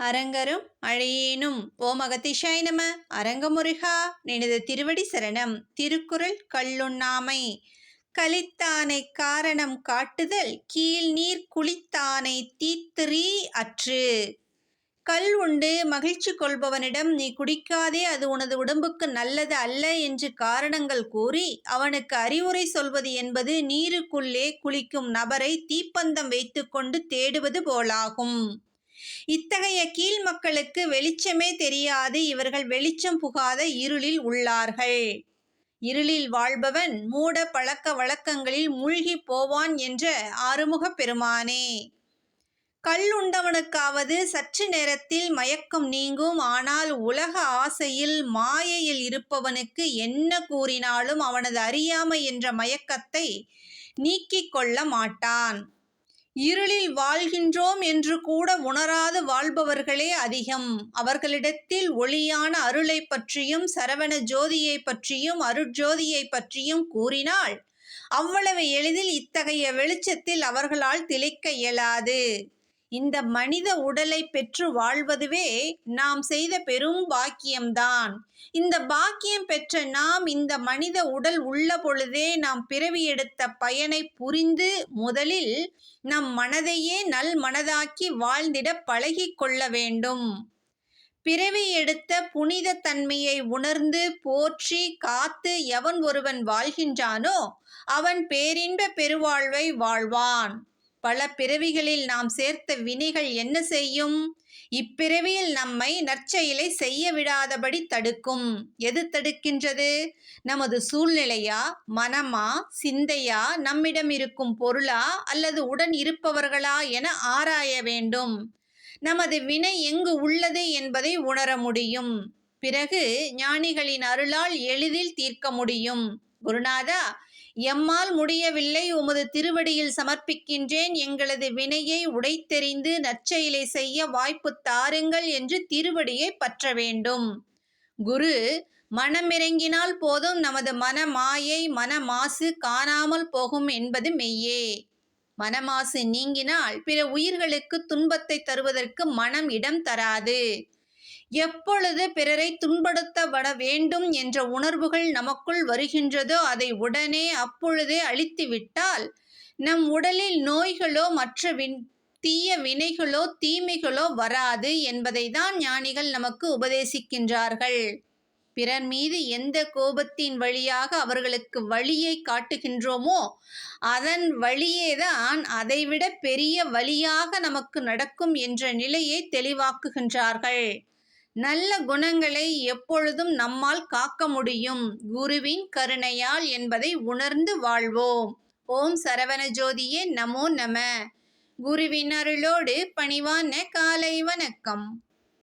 அரங்கரும் அழையேனும். ஓம் அகத்திஷாய் நம. அரங்கமுருகா நினது திருவடி சரணம். திருக்குறள் கல்லுண்ணாமை கலித்தானை காரணம் காட்டுதல். கீழ் நீர் குளித்தானை தீத்திரி அற்று. கல் உண்டு மகிழ்ச்சி கொள்பவனிடம் நீ குடிக்காதே அது உனது உடம்புக்கு நல்லது அல்ல என்று காரணங்கள் கூறி அவனுக்கு அறிவுரை சொல்வது என்பது நீருக்குள்ளே குளிக்கும் நபரை தீப்பந்தம் வைத்துக்கொண்டு தேடுவது போலாகும். இத்தகைய கீழ் மக்களுக்கு வெளிச்சமே தெரியாது. இவர்கள் வெளிச்சம் புகாத இருளில் உள்ளார்கள். இருளில் வாழ்பவன் மூட பழக்க வழக்கங்களில் மூழ்கி போவான் என்ற ஆறுமுகப் பெருமானே. கல் உண்டவனுக்காவது சற்று நேரத்தில் மயக்கம் நீங்கும். ஆனால் உலக ஆசையில் மாயையில் இருப்பவனுக்கு என்ன கூறினாலும் அவனது அறியாமை என்ற மயக்கத்தை நீக்கிக் கொள்ள மாட்டான். இருளில் வாழ்கின்றோம் என்று கூட உணராது வாழ்பவர்களே அதிகம். அவர்களிடத்தில் ஒளியான அருளை பற்றியும் சரவண ஜோதியை பற்றியும் அருட்ஜோதியை பற்றியும் கூறினால் அவ்வளவு எளிதில் இத்தகைய வெளிச்சத்தில் அவர்களால் திளைக்க இயலாது. இந்த மனித உடலை பெற்று வாழ்வதுவே நாம் செய்த பெரும் பாக்கியம்தான். இந்த பாக்கியம் பெற்ற நாம் இந்த மனித உடல் உள்ள பொழுதே நாம் பிறவி எடுத்த பயனை புரிந்து முதலில் நம் மனதையே நல் மனதாக்கி வாழ்ந்திட பழகி கொள்ள வேண்டும். பிறவி எடுத்த புனித தன்மையை உணர்ந்து போற்றி காத்து எவன் ஒருவன் வாழ்கின்றானோ அவன் பேரின்ப பெருவாழ்வை வாழ்வான். பல பிறவிகளில் நாம் சேர்த்த வினைகள் என்ன செய்யும்? இப்பிறவியில் நம்மை நற்செயலை செய்ய விடாதபடி தடுக்கும். எது தடுக்கின்றது? நமது சூழ்நிலையா மனமா சிந்தையா நம்மிடம் இருக்கும் பொருளா அல்லது உடன் இருப்பவர்களா என ஆராய வேண்டும். நமது வினை எங்கு உள்ளது என்பதை உணர முடியும். பிறகு ஞானிகளின் அருளால் எளிதில் தீர்க்க முடியும். குருநாதா எம்மால் முடியவில்லை உமது திருவடியில் சமர்ப்பிக்கின்றேன். எங்களது வினையை உடைத்தெறிந்து நற்செயலை செய்ய வாய்ப்பு தாருங்கள் என்று திருவடியை பற்ற வேண்டும். குரு மனமிறங்கினால் போதும் நமது மன மாயை மன மாசு காணாமல் போகும் என்பது மெய்யே. மனமாசு நீங்கினால் பிற உயிர்களுக்கு துன்பத்தை தருவதற்கு மனம் இடம் தராது. எப்பொழுது பிறரை துன்படுத்தப்பட வேண்டும் என்ற உணர்வுகள் நமக்குள் வருகின்றதோ அதை உடனே அப்பொழுதே அழித்துவிட்டால் நம் உடலில் நோய்களோ மற்ற வின் தீய வினைகளோ தீமைகளோ வராது என்பதை தான் ஞானிகள் நமக்கு உபதேசிக்கின்றார்கள். பிறர் மீது எந்த கோபத்தின் வழியாக அவர்களுக்கு வழியை காட்டுகின்றோமோ அதன் வழியேதான் அதைவிட பெரிய வழியாக நமக்கு நடக்கும் என்ற நிலையை தெளிவாக்குகின்றார்கள். நல்ல குணங்களை எப்பொழுதும் நம்மால் காக்க முடியும். குருவின் கருணையால் என்பதை உணர்ந்து வாழ்வோம். ஓம் சரவண ஜோதியே நமோ நம. குருவின் அருளோடு பணிவான காலை வணக்கம்.